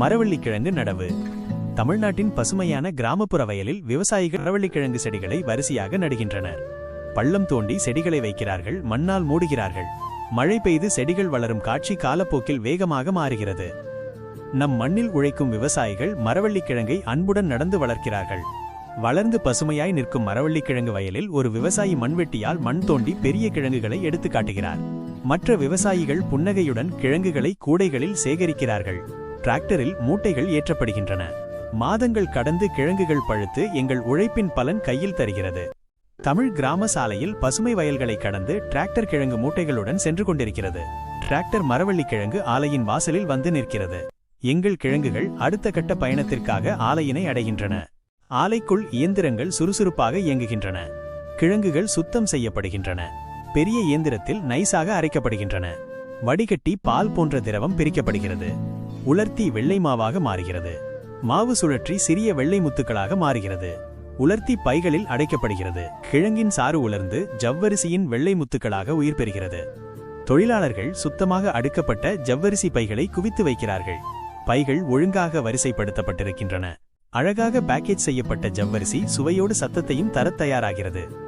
மரவள்ளிக்கிழங்கு நடவு. தமிழ்நாட்டின் பசுமையான கிராமப்புற வயலில் விவசாயிகள் மரவள்ளிக்கிழங்கு செடிகளை வரிசையாக நடுகின்றனர். பள்ளம் தோண்டி செடிகளை வைக்கிறார்கள் மண்ணால் மூடுகிறார்கள். மழை பெய்து செடிகள் வளரும் காட்சி காலப்போக்கில் வேகமாக மாறுகிறது. நம் மண்ணில் உழைக்கும் விவசாயிகள் மரவள்ளிக்கிழங்கை அன்புடன் நடந்து வளர்க்கிறார்கள். வளர்ந்து பசுமையாய் நிற்கும் மரவள்ளிக்கிழங்கு வயலில் ஒரு விவசாயி மண்வெட்டியால் மண் தோண்டி பெரிய கிழங்குகளை எடுத்து காட்டுகிறார் மற்ற விவசாயிகள் புன்னகையுடன் கிழங்குகளை கூடைகளில் சேகரிக்கிறார்கள். டிராக்டரில் மூட்டைகள் ஏற்றப்படுகின்றன. மாதங்கள் கடந்து கிழங்குகள் பழுத்து எங்கள் உழைப்பின் பலன் கையில் தருகிறது. தமிழ் கிராம சாலையில் பசுமை வயல்களை கடந்து டிராக்டர் கிழங்கு மூட்டைகளுடன் சென்று கொண்டிருக்கிறது. டிராக்டர் மரவள்ளிக்கிழங்கு ஆலையின் வாசலில் வந்து நிற்கிறது. எங்கள் கிழங்குகள் அடுத்த கட்ட பயணத்திற்காக ஆலையினை அடைகின்றன. ஆலைக்குள் இயந்திரங்கள் சுறுசுறுப்பாக இயங்குகின்றன. கிழங்குகள் சுத்தம் செய்யப்படுகின்றன. பெரிய இயந்திரத்தில் நைஸாக அரைக்கப்படுகின்றன. வடிகட்டி பால் போன்ற திரவம் பிரிக்கப்படுகிறது. உலர்த்தி வெள்ளை மாவாக மாறுகிறது. மாவு சுழற்றி சிறிய வெள்ளை முத்துக்களாக மாறுகிறது. உலர்த்தி பைகளில் அடைக்கப்படுகிறது. கிழங்கின் சாறு உலர்ந்து ஜவ்வரிசியின் வெள்ளை முத்துக்களாக உயிர் பெறுகிறது. தொழிலாளர்கள் சுத்தமாக அடுக்கப்பட்ட ஜவ்வரிசி பைகளை குவித்து வைக்கிறார்கள். பைகள் ஒழுங்காக வரிசைப்படுத்தப்பட்டிருக்கின்றன. அழகாக பேக்கேஜ் செய்யப்பட்ட ஜவ்வரிசி சுவையோடு சத்தத்தையும் தரத் தயாராகிறது.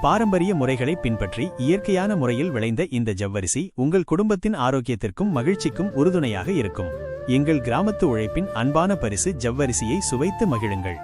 பாரம்பரிய முறைகளை பின்பற்றி இயற்கையான முறையில் விளைந்த இந்த ஜவ்வரிசி உங்கள் குடும்பத்தின் ஆரோக்கியத்திற்கும் மகிழ்ச்சிக்கும் உறுதுணையாக இருக்கும். எங்கள் கிராமத்து உழைப்பின் அன்பான பரிசு ஜவ்வரிசியை சுவைத்து மகிழுங்கள்.